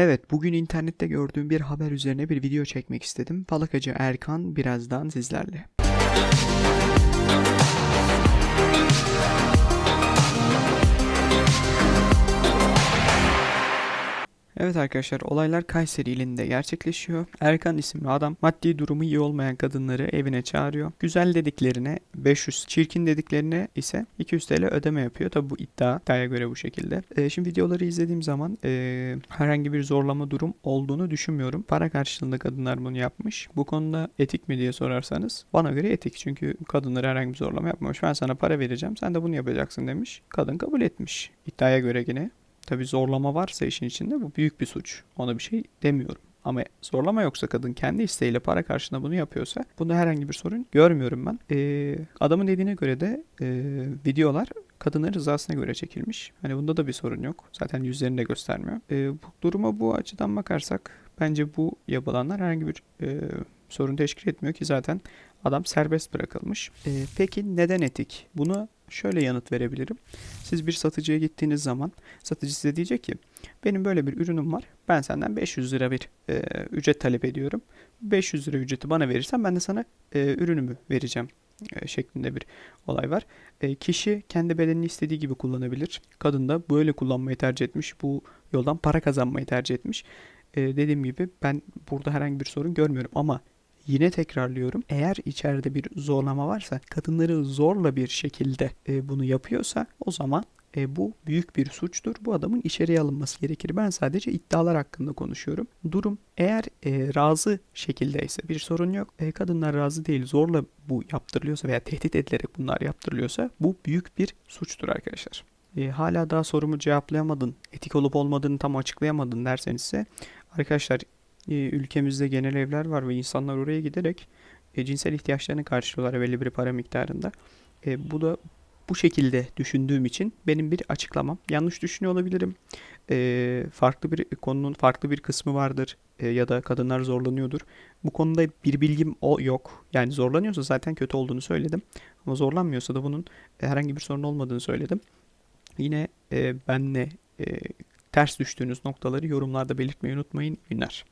Evet, bugün internette gördüğüm bir haber üzerine bir video çekmek istedim. Falakacı Erkan birazdan sizlerle. Evet arkadaşlar olaylar Kayseri ilinde gerçekleşiyor. Erkan isimli adam maddi durumu iyi olmayan kadınları evine çağırıyor. Güzel dediklerine 500, çirkin dediklerine ise 200 TL ödeme yapıyor. Tabi bu iddia, iddiaya göre bu şekilde. Ee, şimdi videoları izlediğim zaman ee, herhangi bir zorlama durum olduğunu düşünmüyorum. Para karşılığında kadınlar bunu yapmış. Bu konuda etik mi diye sorarsanız bana göre etik. Çünkü kadınları herhangi bir zorlama yapmamış. Ben sana para vereceğim sen de bunu yapacaksın demiş. Kadın kabul etmiş. İddiaya göre yine Tabi zorlama varsa işin içinde bu büyük bir suç. Ona bir şey demiyorum. Ama zorlama yoksa kadın kendi isteğiyle para karşılığında bunu yapıyorsa bunda herhangi bir sorun görmüyorum ben. Ee, adamın dediğine göre de e, videolar kadının rızasına göre çekilmiş. Hani bunda da bir sorun yok. Zaten yüzlerini de göstermiyor. Ee, bu duruma bu açıdan bakarsak bence bu yapılanlar herhangi bir e, sorun teşkil etmiyor ki zaten adam serbest bırakılmış. Ee, peki neden etik? Bunu şöyle yanıt verebilirim. Siz bir satıcıya gittiğiniz zaman satıcı size diyecek ki benim böyle bir ürünüm var. Ben senden 500 lira bir e, ücret talep ediyorum. 500 lira ücreti bana verirsen ben de sana e, ürünümü vereceğim e, şeklinde bir olay var. E, kişi kendi bedenini istediği gibi kullanabilir. Kadın da böyle kullanmayı tercih etmiş. Bu yoldan para kazanmayı tercih etmiş. E, dediğim gibi ben burada herhangi bir sorun görmüyorum ama Yine tekrarlıyorum. Eğer içeride bir zorlama varsa, kadınları zorla bir şekilde e, bunu yapıyorsa o zaman e, bu büyük bir suçtur. Bu adamın içeriye alınması gerekir. Ben sadece iddialar hakkında konuşuyorum. Durum eğer e, razı şekildeyse bir sorun yok. E, kadınlar razı değil zorla bu yaptırılıyorsa veya tehdit edilerek bunlar yaptırılıyorsa bu büyük bir suçtur arkadaşlar. E, hala daha sorumu cevaplayamadın, etik olup olmadığını tam açıklayamadın derseniz ise arkadaşlar ülkemizde genel evler var ve insanlar oraya giderek e, cinsel ihtiyaçlarını karşılıyorlar belli bir para miktarında. E, bu da bu şekilde düşündüğüm için benim bir açıklamam. Yanlış düşünüyor olabilirim. E, farklı bir konunun farklı bir kısmı vardır e, ya da kadınlar zorlanıyordur. Bu konuda bir bilgim o yok. Yani zorlanıyorsa zaten kötü olduğunu söyledim. Ama zorlanmıyorsa da bunun e, herhangi bir sorun olmadığını söyledim. Yine e, benle e, ters düştüğünüz noktaları yorumlarda belirtmeyi unutmayın. Günler.